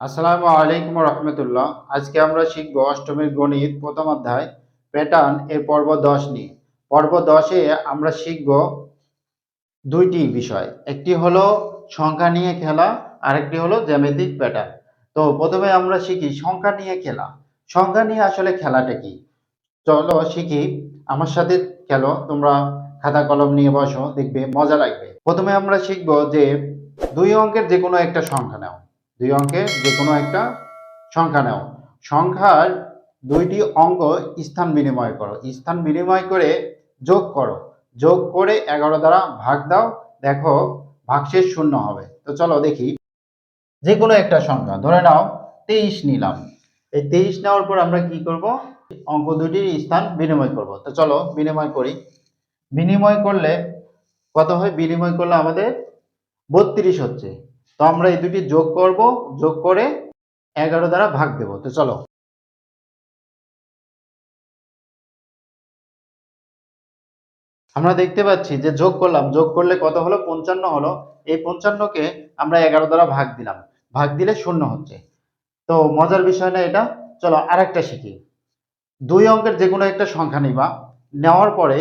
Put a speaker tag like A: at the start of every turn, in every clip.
A: আসসালামু আলাইকুম রহমতুল্লাহ। আজকে আমরা শিখব অষ্টমীর গণিত, প্রথম অধ্যায় প্যাটার্ন এর পর্ব দশ নিয়ে। পর্ব দশে আমরা শিখব দুইটি বিষয়। একটি হলো সংখ্যা নিয়ে খেলা, আরেকটি হলো জ্যামিতিক প্যাটার্ন তো প্রথমে আমরা শিখি সংখ্যা নিয়ে খেলা। সংখ্যা নিয়ে আসলে খেলাটা কি? চলো শিখি। আমার সাথে খেলো, তোমরা খাতা কলম নিয়ে বসো, দেখবে মজা লাগবে। প্রথমে আমরা শিখব যে দুই অঙ্কের যে কোনো একটা সংখ্যা নাও। দুই অঙ্কের যে কোনো একটা সংখ্যা নাও। সংখ্যার দুইটি অঙ্ক স্থান বিনিময় করো। স্থান বিনিময় করে যোগ করো। যোগ করে এগারো দ্বারা ভাগ দাও। দেখো, ভাগশেষ শূন্য হবে। তো চলো দেখি। যে কোনো একটা সংখ্যা। ধরে নাও, তেইশ নিলাম। এই তেইশ নেওয়ার পর আমরা কি করব? অঙ্ক দুটির স্থান বিনিময় করব। তো চলো, বিনিময় করি। বিনিময় করলে কত হয়? বিনিময় করলে আমাদের বত্রিশ হচ্ছে। তো আমরা এই দুটি যোগ করব, যোগ করে এগারো দ্বারা ভাগ দেব। তো চলো। আমরা দেখতে পাচ্ছি যে যোগ করলাম, যোগ করলে কত হলো? পঞ্চান্ন হলো। এই পঞ্চান্নকে আমরা এগারো দ্বারা ভাগ দিলাম। ভাগ দিলে শূন্য হচ্ছে। তো মজার বিষয় না এটা? চলো আরেকটা শিখি। দুই অঙ্কের যে কোনো একটা সংখ্যা নিবা। নেওয়ার পরে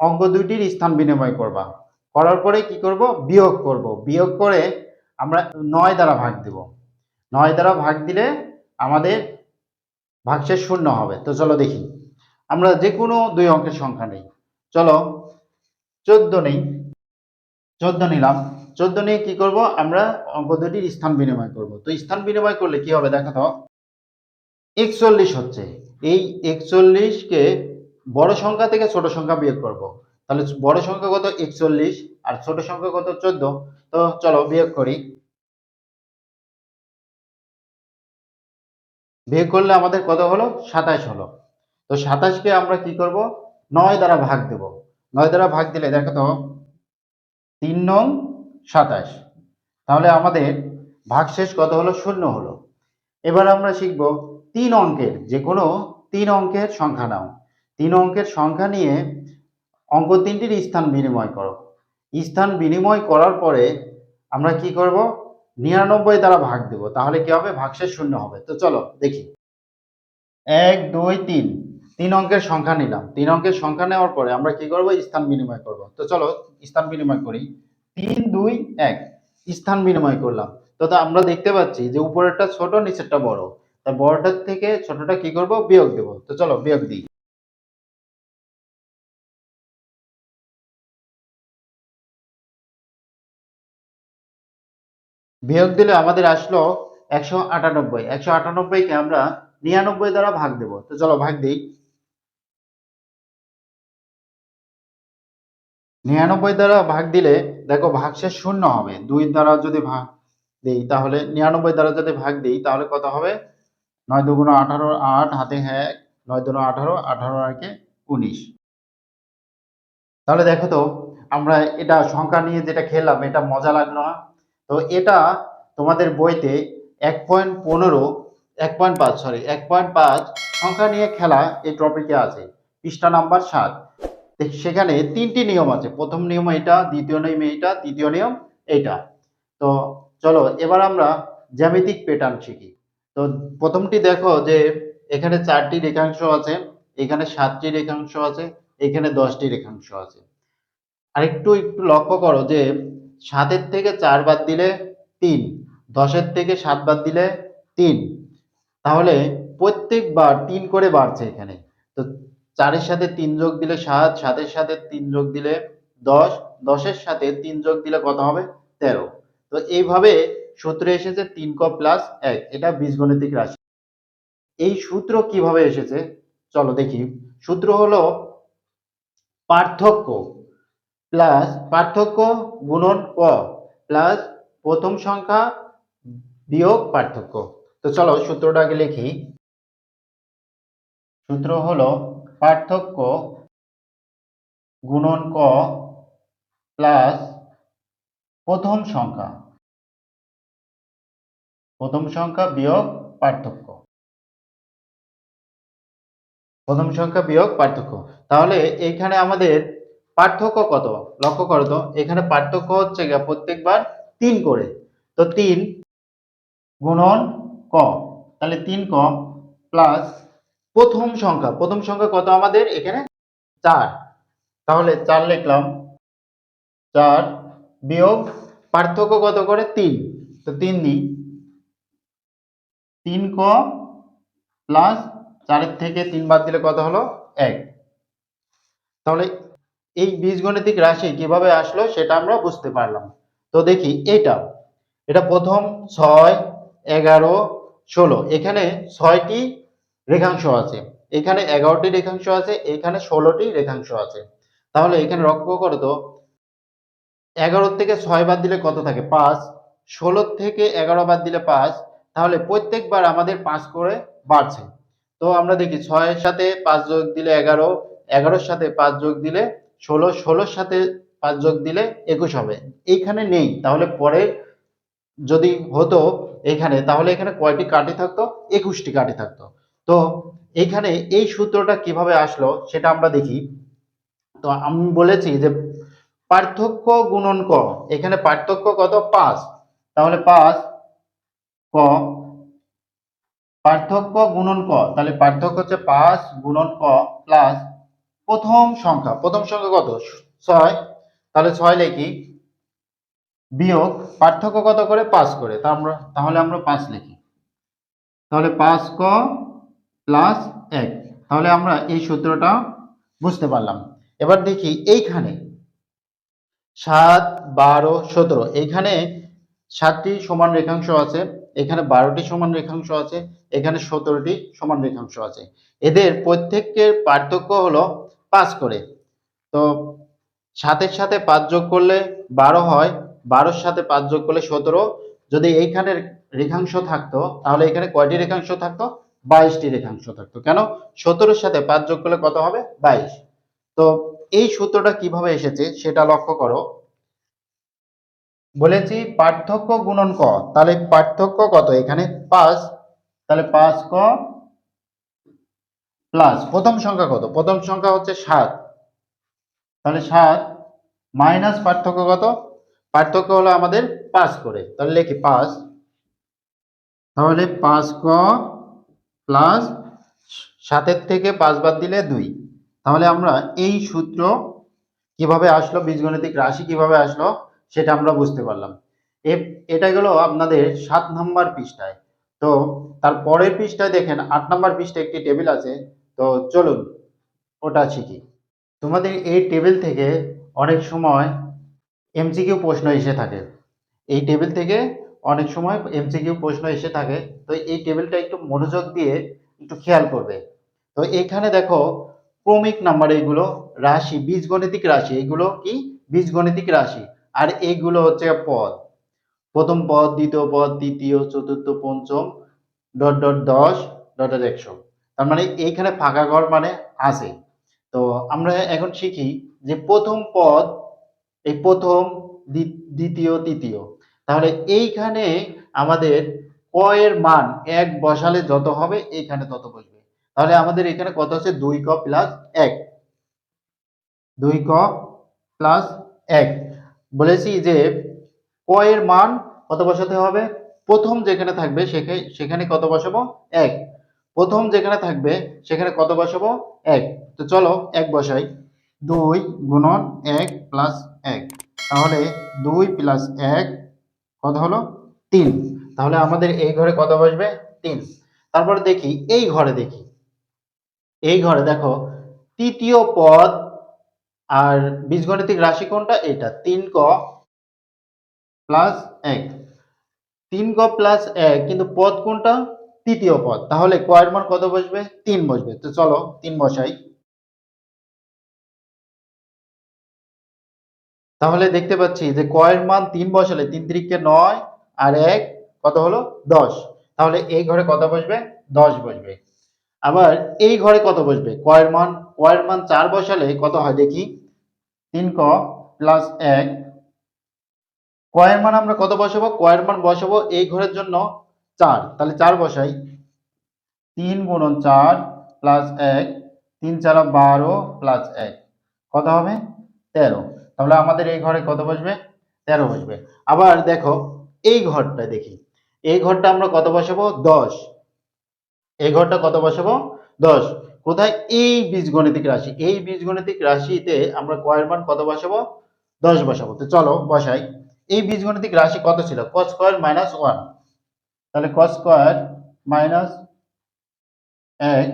A: অঙ্ক দুইটির স্থান বিনিময় করবা। করার পরে কি করব? বিয়োগ করব। বিয়োগ করে আমরা নয় দ্বারা ভাগ দিব। নয় দ্বারা ভাগ দিলে আমাদের ভাগশেষ শূন্য হবে। তো চলো দেখি। আমরা যে কোনো দুই অঙ্কের সংখ্যা নেই। চলো, চোদ্দ নেই। চোদ্দ নিলাম। চোদ্দ নিয়ে কি করব? আমরা অঙ্ক দুটির স্থান বিনিময় করব। তো স্থান বিনিময় করলে কি হবে দেখা তো? একচল্লিশ হচ্ছে। এই একচল্লিশকে বড় সংখ্যা থেকে ছোট সংখ্যা বিয়োগ করব। তাহলে বড় সংখ্যা কত? একচল্লিশ। আর ছোট সংখ্যা কত? চোদ্দ। তো চলো বিয়োগ করি। বিয়োগ করলে আমাদের কত হলো? সাতাশ হলো। তো সাতাশকে আমরা কি করব? নয় দ্বারা ভাগ দেব। নয় দ্বারা ভাগ দিলে দেখো তো, তিন নং সাতাশ। তাহলে আমাদের ভাগশেষ কত হলো? শূন্য হলো। এবার আমরা শিখব তিন অঙ্কের, যে কোনো তিন অঙ্কের সংখ্যা নাও। তিন অঙ্কের সংখ্যা নিয়ে অঙ্ক তিনটির স্থান বিনিময় করো। স্থান বিনিময় করার পরে আমরা কি করব? নিরানব্বই দ্বারা ভাগ দেব। তাহলে কি হবে? ভাগশেষ শূন্য হবে। তো চলো, দেখি। এক, দুই, তিন। তিন অঙ্কের সংখ্যা নিলাম। তিন অঙ্কের সংখ্যা নেওয়ার পরে আমরা কি করব? স্থান বিনিময় করব। তো চলো, স্থান বিনিময় করি। তিন, দুই, এক। স্থান বিনিময় করলাম। তো আমরা দেখতে পাচ্ছি যে উপরেরটা ছোট, নিচেরটা বড়। তা বড়টার থেকে ছোটটা কি করব? বিয়োগ দেব। তো চলো, বিয়োগ দিই। বিয়োগ দিলে আমাদের আসলো একশো আটানব্বই। একশো আটানব্বইকে আমরা নিরানব্বই দ্বারা ভাগ দেব। তো চলো ভাগ দিই। নিরানব্বই দ্বারা ভাগ দিলে দেখো ভাগশেষ শূন্য হবে। দুই দ্বারা যদি ভাগ দিই, তাহলে নিরানব্বই দ্বারা যদি ভাগ দিই, তাহলে কত হবে? নয় দুগুণ আঠারো আট, হাতে এক, নয় দুগুণ আঠারো আঠারো একে উনিশ। তাহলে দেখো তো, আমরা এটা সংখ্যা নিয়ে যেটা খেললাম, এটা মজা লাগল না? তো এটা তোমাদের বইতে এক পয়েন্ট পনেরো, এক পয়েন্ট পাঁচ সরি এক পয়েন্ট পাঁচ সংখ্যা নিয়ে খেলা এই টপিকে আছে। পৃষ্ঠা নাম্বার সাত। সেখানে তিনটি নিয়ম আছে। প্রথম নিয়ম এটা, দ্বিতীয় নিয়ম এটা তৃতীয় নিয়ম এটা তো চলো, এবার আমরা জ্যামিতিক প্যাটার্ন শিখি। তো প্রথমটি দেখো যে এখানে চারটি রেখাংশ আছে, এখানে সাতটি রেখাংশ আছে, এখানে দশটি রেখাংশ আছে। আরেকটু, একটু লক্ষ্য করো যে সাতের থেকে চার বাদ দিলে তিন, দশের থেকে সাত বাদ দিলে তিন। তাহলে প্রত্যেকবার তিন করে বাড়ছে এখানে। তো চারের সাথে তিন যোগ দিলে সাত, সাতের সাথে তিন যোগ দিলে দশ, দশের সাথে তিন যোগ দিলে কত হবে? তেরো। তো এইভাবে সূত্রে এসেছে তিন ক প্লাস এক, এটা বীজগণিতিক রাশি। এই সূত্র কীভাবে এসেছে? চলো দেখি। সূত্র হলো পার্থক্য। প্লাস পার্থক্য গুণন ক প্লাস প্রথম সংখ্যা বিয়োগ পার্থক্য। তো চলো সূত্রটা আগে লিখি। সূত্র হলো পার্থক্য গুণন ক প্লাস প্রথম সংখ্যা। প্রথম সংখ্যা বিয়োগ পার্থক্য। প্রথম সংখ্যা বিয়োগ পার্থক্য। তাহলে এইখানে আমাদের পার্থক্য কত? লক্ষ্য করো তো, এখানে পার্থক্য হচ্ছে গিয়ে প্রত্যেকবার তিন করে। তো তিন গুণন ক, তাহলে তিন ক প্লাস প্রথম সংখ্যা। প্রথম সংখ্যা কত আমাদের? এখানে চার। তাহলে চার লিখলাম, চার বিয়োগ পার্থক্য কত করে? তিন। তো তিন দিই। তিন ক প্লাস চারের থেকে তিন বাদ দিলে কত হলো? এক। তাহলে এই বীজগণিতিক রাশি কীভাবে আসলো সেটা আমরা বুঝতে পারলাম। তো দেখি এটা এটা প্রথম ছয়, এগারো, ষোলো। এখানে ছয়টি রেখাংশ আছে। এখানে এগারোটি রেখাংশ আছে, এখানে ষোলোটি রেখাংশ আছে। তাহলে এখানে লক্ষ্য করো তো, এগারো থেকে ছয় বাদ দিলে কত থাকে? পাঁচ। ষোলো থেকে এগারো বাদ দিলে পাঁচ। তাহলে প্রত্যেকবার আমাদের পাঁচ করে বাড়ছে। তো আমরা দেখি, ছয়ের সাথে পাঁচ যোগ দিলে এগারো, এগারোর সাথে পাঁচ যোগ দিলে ষোলো, ষোলোর সাথে পাঁচ যোগ দিলে একুশ হবে। এইখানে নেই, তাহলে পরে যদি হতো এখানে, তাহলে এখানে কয়টি কাটি থাকতো? একুশটি কাঠি থাকতো। তো এইখানে এই সূত্রটা কীভাবে আসলো সেটা আমরা দেখি। তো আমি বলেছি যে পার্থক্য গুণন ক, এখানে পার্থক্য কত? পাঁচ। তাহলে পাঁচ ক, পার্থক্য গুণন ক, তাহলে পার্থক্য হচ্ছে পাঁচ গুণন ক প্লাস প্রথম সংখ্যা প্রথম সংখ্যা কত? ছয়। তাহলে ছয় লিখি বিয়োগ পার্থক্য কত করে? পাঁচ করে। তা আমরা, তাহলে আমরা পাঁচ লিখি। তাহলে পাঁচ ক প্লাস এক। তাহলে আমরা এই সূত্রটা বুঝতে পারলাম। এবার দেখি এইখানে সাত, বারো, সতেরো। এইখানে সাতটি সমান রেখাংশ আছে, এখানে বারোটি সমান রেখাংশ আছে, এখানে সতেরোটি সমান রেখাংশ আছে। এদের প্রত্যেকের পার্থক্য হলো পাঁচ করে। তো সাতের সাথে পাঁচ যোগ করলে বারো হয়। বারোর সাথে পাঁচ যোগ করলে সতেরো। যদি এইখানে রেখাংশ থাকতো, তাহলে এখানে কয়টি রেখাংশ থাকতো? বাইশটি রেখাংশ থাকতো। কেন? সতেরোর সাথে পাঁচ যোগ করলে কত হবে? বাইশ। তো এই সূত্রটা কীভাবে এসেছে সেটা লক্ষ্য করো। বলেছি পার্থক্য গুণন ক। তাহলে পার্থক্য কত? এখানে পাঁচ। তাহলে পাঁচ ক প্লাস প্রথম সংখ্যা কত? প্রথম সংখ্যা হচ্ছে সাত। তাহলে সাত মাইনাস পার্থক্য কত? পার্থক্য হলো আমাদের পাঁচ করে। তাহলে লিখি পাঁচ। তাহলে পাঁচ ক প্লাস সাতের থেকে পাঁচ বাদ দিলে দুই। তাহলে আমরা এই সূত্র কীভাবে আসলো, বীজগণিতিক রাশি কীভাবে আসলো, সেটা আমরা বুঝতে পারলাম। এটা গেল আপনাদের সাত নাম্বার পৃষ্ঠায়। তো তার পরের পৃষ্ঠায় দেখেন, আট নাম্বার পৃষ্ঠায় একটি টেবিল আছে। তো চলুন, ওটা শিখি। তোমাদের এই টেবিল থেকে অনেক সময় এমসিকিউ প্রশ্ন এসে থাকে। এই টেবিল থেকে অনেক সময় এমসিকিউ প্রশ্ন এসে থাকে। তো এই টেবিলটা একটু মনোযোগ দিয়ে একটু খেয়াল করবে। তো এখানে দেখো, ক্রমিক নাম্বার এইগুলো রাশি, বীজগণিতিক রাশি, এগুলো কি? বীজগণিতিক রাশি। আর এইগুলো হচ্ছে পদ। প্রথম পদ, দ্বিতীয় পদ, তৃতীয়, চতুর্থ, পঞ্চম, ডট ডট, দশ, ডট ডট একশো তার মানে এইখানে ফাঁকা ঘর মানে আছে। তো আমরা এখন শিখি যে প্রথম পদ, এই প্রথম দ্বিতীয়, তৃতীয়। তাহলে এইখানে আমাদের ক এর মান এক বসালে যত হবে এইখানে তত বসবে। তাহলে আমাদের এখানে কত হচ্ছে দুই ক প্লাস এক। দুই ক প্লাস এক। বলেছি যে ক এর মান কত বসাতে হবে? প্রথম যেখানে থাকবে সেখানে সেখানে কত বসাবো? এক। প্রথম যেখানে থাকবে, সেখানে কত বসাবো? এক। তো চলো, এক বসাই। দুই গুণন এক প্লাস এক। তাহলে দুই প্লাস এক কত হলো? তিন। তাহলে আমাদের এই ঘরে কত বসবে? তিন। তারপরে দেখি, এই ঘরে দেখি। এই ঘরে দেখো, তৃতীয় পদ আর বীজগণিতিক রাশি কোনটা? এটা। তিন ক প্লাস এক। তিন ক প্লাস এক, কিন্তু পদ কোনটা? তৃতীয় পদ। তাহলে কয়ের মান কত বসবে? তিন বসবে। তো চলো, তিন বসাই। তাহলে দেখতে পাচ্ছি যে কয়ের মান তিন বসালে তিন তিরিখকে নয় আর এক কত হলো? দশ। তাহলে এই ঘরে কত বসবে? দশ বসবে। আবার এই ঘরে কত বসবে? কয়ের মান কয়ের মান চার বসালে কত হয় দেখি? তিন ক প্লাস এক। কয়ের মান আমরা কত বসাবো? কয়ের মান বসাবো এই ঘরের জন্য চার। তাহলে চার বসাই। তিন গুণন চার প্লাস এক। তিন চারা বারো প্লাস এক। কত হবে? তেরো। তাহলে আমাদের এই ঘরে কত বসবে? তেরো বসবে। আবার দেখো, এই ঘরটা দেখি। এই ঘরটা আমরা কত বসাবো? দশ। এই ঘরটা কত বসাবো? দশ। কোথায়? এই বীজগণিতিক রাশি। এই বীজগণিতিক রাশিতে আমরা কয়ের মান কত বসাবো? দশ বসাবো। তো চলো, বসাই। এই বীজগণিতিক রাশি কত ছিল? কস স্কোয়ার মাইনাস ওয়ান তাহলে কস স্কোয়ার মাইনাস এক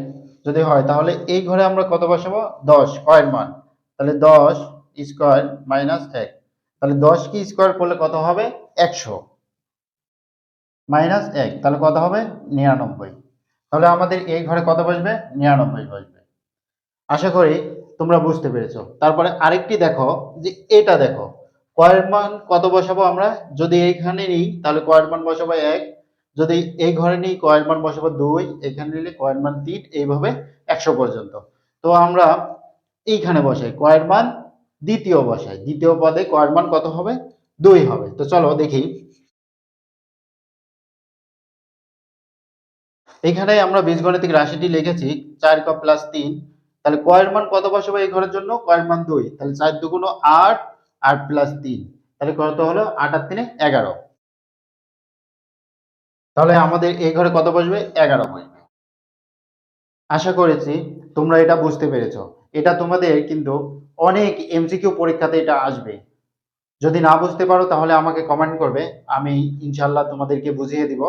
A: যদি হয়, তাহলে এই ঘরে আমরা কত বসাবো? দশ কয়ের মান। তাহলে দশ স্কোয়ার মাইনাস এক তাহলে দশ কি স্কোয়ার করলে কত হবে? একশো। মাইনাস এক, তাহলে কত হবে? নিরানব্বই। তাহলে আমাদের এই ঘরে কত বসবে? নিরানব্বই বসবে। আশা করি তোমরা বুঝতে পেরেছ। তারপরে আরেকটি দেখো, যে এটা দেখো। কয়ের মান কত বসাবো আমরা? যদি এইখানে নিই, তাহলে কয়ের মান বসাবো এক। যদি এই ঘরে নিই কয়ের মান বসাবো দুই, এখানে নিলে কয়ের মান তিন, এইভাবে একশো পর্যন্ত। তো আমরা এইখানে বসাই কয়ের মান দ্বিতীয় বসাই। দ্বিতীয় পদে কয়ের মান কত হবে? দুই হবে। তো চলো দেখি। এখানে আমরা বীজগণিতিক রাশিটি লিখেছি, চার ক প্লাস তিন। তাহলে কয়ের মান কত বসাবো এই ঘরের জন্য? কয়ের মান দুই। তাহলে চার দুগুণ আট আট প্লাস তিন। তাহলে কত হলো? আট আর তিনে এগারো। তাহলে আমাদের এই ঘরে কত বসবে এগারো বসবে আশা করেছি তোমরা এটা বুঝতে পেরেছ এটা তোমাদের কিন্তু অনেক এমসিকিউ পরীক্ষাতে এটা আসবে যদি না বুঝতে পারো তাহলে আমাকে কমেন্ট করবে আমি ইনশাল্লাহ তোমাদেরকে বুঝিয়ে দিব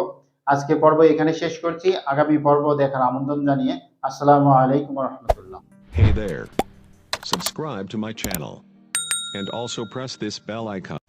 A: আজকে পর্ব এখানে শেষ করছি আগামী পর্ব দেখার আমন্ত্রণ জানিয়ে আসসালামু আলাইকুম রহমতুল্লাহ
B: Hey there. Subscribe to my channel. And also press this bell icon.